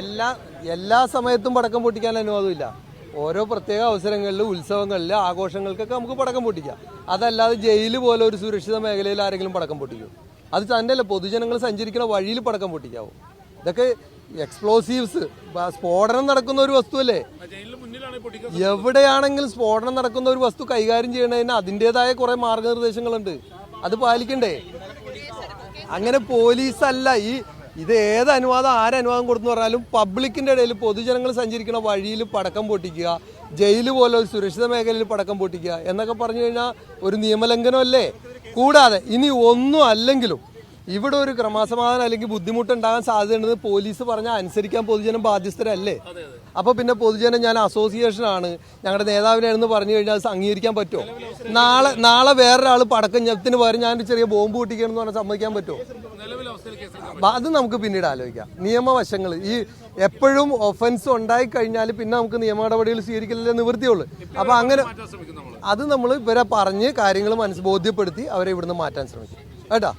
എല്ലാ എല്ലാ സമയത്തും പടക്കം പൊട്ടിക്കാൻ അനുവാദമില്ല. ഓരോ പ്രത്യേക അവസരങ്ങളിൽ ഉത്സവങ്ങളിൽ ആഘോഷങ്ങൾക്കൊക്കെ നമുക്ക് പടക്കം പൊട്ടിക്കാം. അതല്ലാതെ ജയിൽ പോലെ ഒരു സുരക്ഷിത മേഖലയിൽ ആരെങ്കിലും പടക്കം പൊട്ടിക്കും. അത് തന്നെയല്ല പൊതുജനങ്ങൾ സഞ്ചരിക്കുന്ന വഴിയിൽ പടക്കം പൊട്ടിക്കാവും. ഇതൊക്കെ എക്സ്പ്ലോസീവ്സ് സ്ഫോടനം നടക്കുന്ന ഒരു വസ്തുവല്ലേ എവിടെയാണെങ്കിലും സ്ഫോടനം നടക്കുന്ന ഒരു വസ്തു കൈകാര്യം ചെയ്യണതിന് അതിന്റെതായ കുറെ മാർഗനിർദ്ദേശങ്ങളുണ്ട്. അത് പാലിക്കണ്ടേ? അങ്ങനെ പോലീസ് അല്ല ഈ ഇത് ഏത് അനുവാദം ആരനുവാദം കൊടുത്തു പറഞ്ഞാലും പബ്ലിക്കിന്റെ ഇടയിൽ പൊതുജനങ്ങൾ സഞ്ചരിക്കുന്ന വഴിയിൽ പടക്കം പൊട്ടിക്കുക ജയിൽ പോലെ ഒരു സുരക്ഷിത മേഖലയിൽ പടക്കം പൊട്ടിക്കുക എന്നൊക്കെ പറഞ്ഞു കഴിഞ്ഞാൽ ഒരു നിയമലംഘനമല്ലേ കൂടാതെ ഇനി ഒന്നും അല്ലെങ്കിലും ഇവിടെ ഒരു ക്രമസമാധാനം അല്ലെങ്കിൽ ബുദ്ധിമുട്ടുണ്ടാകാൻ സാധ്യതയുണ്ടെന്ന് പോലീസ് പറഞ്ഞാൽ അനുസരിക്കാൻ പൊതുജനം ബാധ്യസ്ഥരല്ലേ? അപ്പോൾ പിന്നെ പൊതുജനം ഞാൻ അസോസിയേഷനാണ് ഞങ്ങളുടെ നേതാവിനാണെന്ന് പറഞ്ഞു കഴിഞ്ഞാൽ അത് അംഗീകരിക്കാൻ പറ്റുമോ? നാളെ നാളെ വേറൊരാൾ പടക്കം ഞത്തിന് പകരം ഞാൻ ചെറിയ ബോംബ് പൊട്ടിക്കണമെന്ന് പറഞ്ഞാൽ സമ്മതിക്കാൻ പറ്റുമോ? അത് നമുക്ക് പിന്നീട് ആലോചിക്കാം. നിയമവശങ്ങൾ. ഈ എപ്പോഴും ഒഫൻസ് ഉണ്ടായി കഴിഞ്ഞാൽ പിന്നെ നമുക്ക് നിയമ നടപടികൾ സ്വീകരിക്കലല്ലേ നിവൃത്തിയുള്ളൂ. അപ്പൊ അങ്ങനെ അത് നമ്മൾ ഇവരെ പറഞ്ഞ് കാര്യങ്ങൾ മനസ്സ് ബോധ്യപ്പെടുത്തി അവരെ ഇവിടുന്ന് മാറ്റാൻ ശ്രമിക്കും. കേട്ടാ?